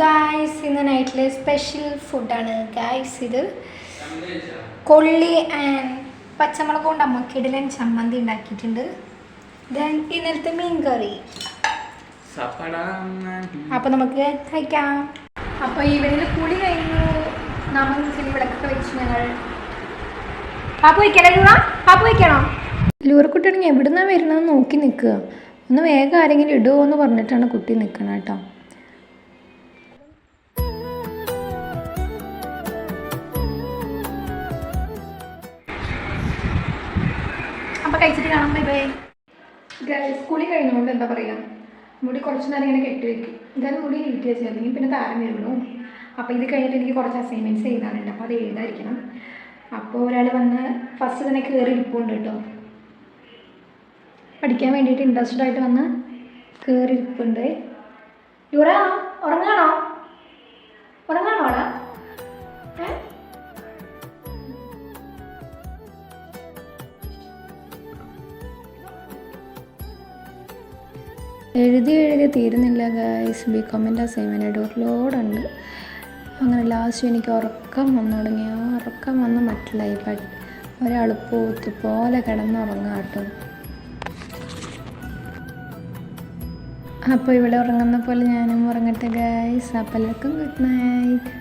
Guys ഇന്ന് നൈറ്റിലെ special ഫുഡാണ് guys ഇത് കൊള്ളി ആൻഡ് പച്ചമുളക് കൊണ്ട് അമ്മക്കിടലൻ കിടിലൻ ചമ്മന്തി ഉണ്ടാക്കിയിട്ടുണ്ട്. ദെൻ ഇന്നലത്തെ മീൻ കറി. അപ്പോൾ നമുക്ക് കഴിക്കാം. അപ്പോൾ ഈവനിൽ കുളി കഴിഞ്ഞു. നമ്മൾ ചില വിളക്കൊക്കെ വെച്ച് ഞങ്ങൾ പാപ്പ വയ്ക്കണോ ലൂറ പാപ്പ വയ്ക്കണോ? ലൂറക്കുട്ടിയാണെങ്കിൽ എവിടുന്നാണ് വരുന്നത് നോക്കി നിൽക്കുക. ഒന്ന് വേഗം ആരെങ്കിലും ഇടുമോ എന്ന് പറഞ്ഞിട്ടാണ് കുട്ടി നിൽക്കണം കേട്ടോ. അപ്പോൾ കഴിച്ചിട്ട് കാണാം. ബൈ ബൈ സ്കൂളിൽ കഴിഞ്ഞുകൊണ്ട് എന്താ പറയുക മുടി കുറച്ച് നേരം ഇങ്ങനെ കെട്ടി വെക്കും. എന്തായാലും മുടി ഹീറ്റ് അല്ലെങ്കിൽ പിന്നെ താരം വരുന്നു അപ്പോൾ ഇത് കഴിഞ്ഞിട്ട് എനിക്ക് കുറച്ച് അസൈൻമെന്റ്സ് എഴുതാനുണ്ട്. അപ്പോൾ അത് എഴുതാതിരിക്കണം അപ്പോൾ ഒരാൾ വന്ന് ഫസ്റ്റ് തന്നെ കയറി ഇരിപ്പുണ്ട് കേട്ടോ. പഠിക്കാൻ വേണ്ടിയിട്ട് ഇൻട്രസ്റ്റഡ് ആയിട്ട് വന്ന് കയറി ഇരിപ്പുണ്ട്. യുറ ഉറങ്ങാണോ? ഉറങ്ങാണോ അവിടെ? എഴുതി എഴുതി തീരുന്നില്ല ഗൈസ് ബി കോമിന്റെ അസൈൻമെന്റ് ഒരു ലോഡുണ്ട് അങ്ങനെ ലാസ്റ്റ് എനിക്ക് ഉറക്കം വന്നു തുടങ്ങി. ഉറക്കം വന്ന് മറ്റില്ലായി പട്ട് ഒരാൾ പോത്ത് പോലെ കിടന്നുറങ്ങാം കേട്ടോ അപ്പോൾ ഇവിടെ ഉറങ്ങുന്ന പോലെ ഞാനും ഉറങ്ങട്ടെ ഗൈസ് അപ്പോൾ എല്ലാവർക്കും ഗുഡ് നൈറ്റ്